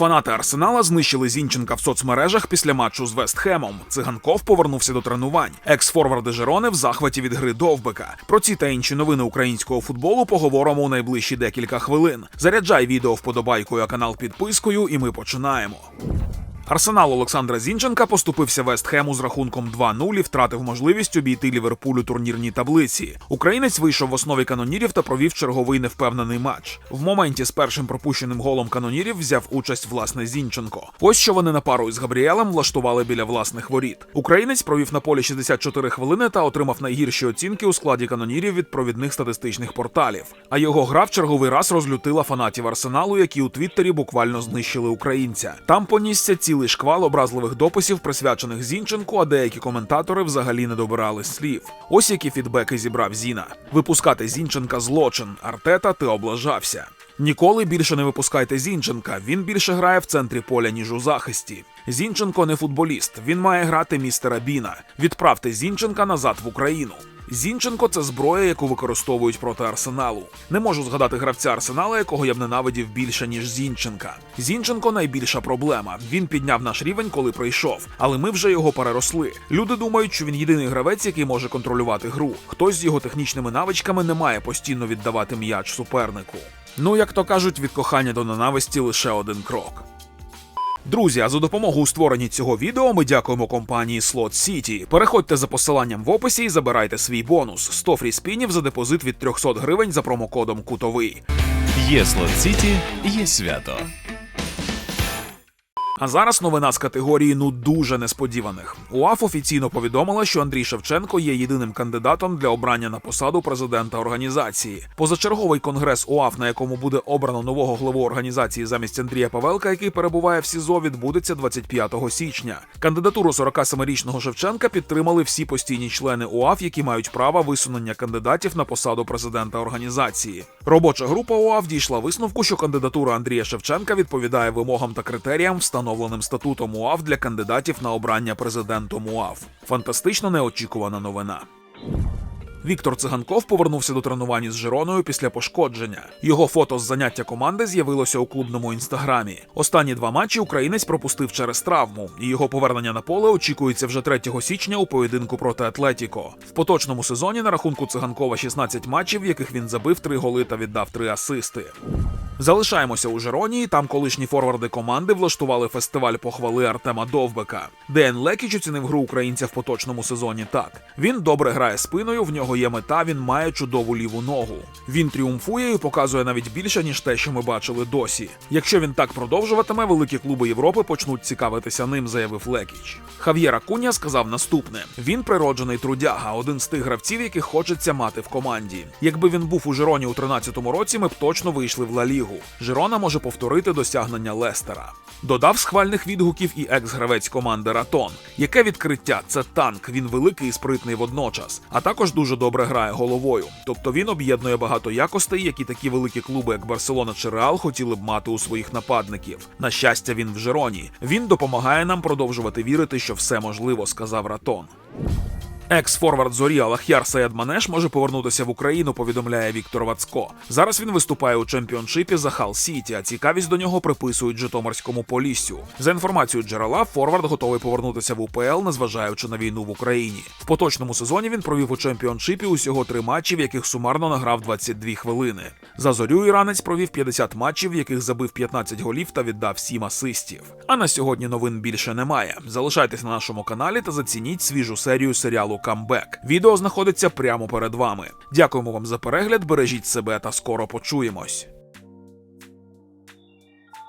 Фанати Арсенала знищили Зінченка в соцмережах після матчу з Вестхемом. Циганков повернувся до тренувань. Екс-форварди Жерони в захваті від гри Довбика. Про ці та інші новини українського футболу поговоримо у найближчі декілька хвилин. Заряджай відео вподобайкою, а канал підпискою, і ми починаємо. Арсенал Олександра Зінченка поступився Вестхему з рахунком 2-0 і втратив можливість обійти Ліверпуль у турнірній таблиці. Українець вийшов в основі канонірів та провів черговий невпевнений матч. В моменті з першим пропущеним голом канонірів взяв участь власне Зінченко. Ось що вони на пару із Габріелем влаштували біля власних воріт. Українець провів на полі 64 хвилини та отримав найгірші оцінки у складі канонірів від провідних статистичних порталів. А його гра в черговий раз розлютила фанатів арсеналу, які у Твіттері буквально знищили українця. Там понісся цілий шквал образливих дописів, присвячених Зінченку, а деякі коментатори взагалі не добирали слів. Ось які фідбеки зібрав Зіна. Випускати Зінченка злочин. Артета, ти облажався. Ніколи більше не випускайте Зінченка. Він більше грає в центрі поля, ніж у захисті. Зінченко не футболіст. Він має грати містера Біна. Відправте Зінченка назад в Україну. Зінченко це зброя, яку використовують проти арсеналу. Не можу згадати гравця арсенала, якого я б ненавидів більше ніж Зінченка. Зінченко найбільша проблема. Він підняв наш рівень, коли прийшов, але ми вже його переросли. Люди думають, що він єдиний гравець, який може контролювати гру. Хтось з його технічними навичками не має постійно віддавати м'яч супернику. Ну як то кажуть, від кохання до ненависті лише один крок. Друзі, а за допомогу у створенні цього відео ми дякуємо компанії Slot City. Переходьте за посиланням в описі і забирайте свій бонус 100 фріспінів за депозит від 300 гривень за промокодом Кутовий. Є Слот Сіті, є свято. А зараз новина з категорії ну дуже несподіваних. УАФ офіційно повідомила, що Андрій Шевченко є єдиним кандидатом для обрання на посаду президента організації. Позачерговий конгрес УАФ, на якому буде обрано нового главу організації замість Андрія Павелка, який перебуває в СІЗО, відбудеться 25 січня. Кандидатуру 47-річного Шевченка підтримали всі постійні члени УАФ, які мають право висунення кандидатів на посаду президента організації. Робоча група УАФ дійшла висновку, що кандидатура Андрія Шевченка відповідає вимогам та критеріям, встановленим статутом УАФ для кандидатів на обрання президентом УАФ. Фантастично неочікувана новина. Віктор Циганков повернувся до тренувань із Жироною після пошкодження. Його фото з заняття команди з'явилося у клубному інстаграмі. Останні два матчі українець пропустив через травму, і його повернення на поле очікується вже 3 січня у поєдинку проти Атлетіко. В поточному сезоні на рахунку циганкова 16 матчів, в яких він забив 3 голи та віддав 3 асисти. Залишаємося у Жеронії. Там колишні форварди команди влаштували фестиваль похвали Артема Довбека. Ден Лекіч оцінив гру українця в поточному сезоні так: він добре грає спиною, в нього є мета, він має чудову ліву ногу. Він тріумфує і показує навіть більше, ніж те, що ми бачили досі. Якщо він так продовжуватиме, великі клуби Європи почнуть цікавитися ним, заявив Лекіч. Хав'єра Куня сказав наступне: він природжений трудяга, один з тих гравців, яких хочеться мати в команді. Якби він був у Жироні у 13-му році, ми б точно вийшли в Ла Лігу. Жирона може повторити досягнення Лестера. Додав схвальних відгуків і екс-гравець команди Ратон. Яке відкриття? Це танк. Він великий і спритний водночас, а також дуже добре грає головою. Тобто він об'єднує багато якостей, які такі великі клуби, як Барселона чи Реал, хотіли б мати у своїх нападників. На щастя, він в Жироні. Він допомагає нам продовжувати вірити, що все можливо, сказав Ратон. Екс-форвард зорі Алахяр Саєд Манеш може повернутися в Україну, повідомляє Віктор Вацко. Зараз він виступає у чемпіоншипі за Хал Сіті, а цікавість до нього приписують Житомирському Поліссю. За інформацією джерела, форвард готовий повернутися в УПЛ, незважаючи на війну в Україні. В поточному сезоні він провів у чемпіоншипі усього три матчі, в яких сумарно награв 22 хвилини. За зорю іранець провів 50 матчів, в яких забив 15 голів та віддав 7 асистів. А на сьогодні новин більше немає. Залишайтесь на нашому каналі та зацініть свіжу серію серіалу Камбек. Відео знаходиться прямо перед вами. Дякуємо вам за перегляд, бережіть себе та скоро почуємось.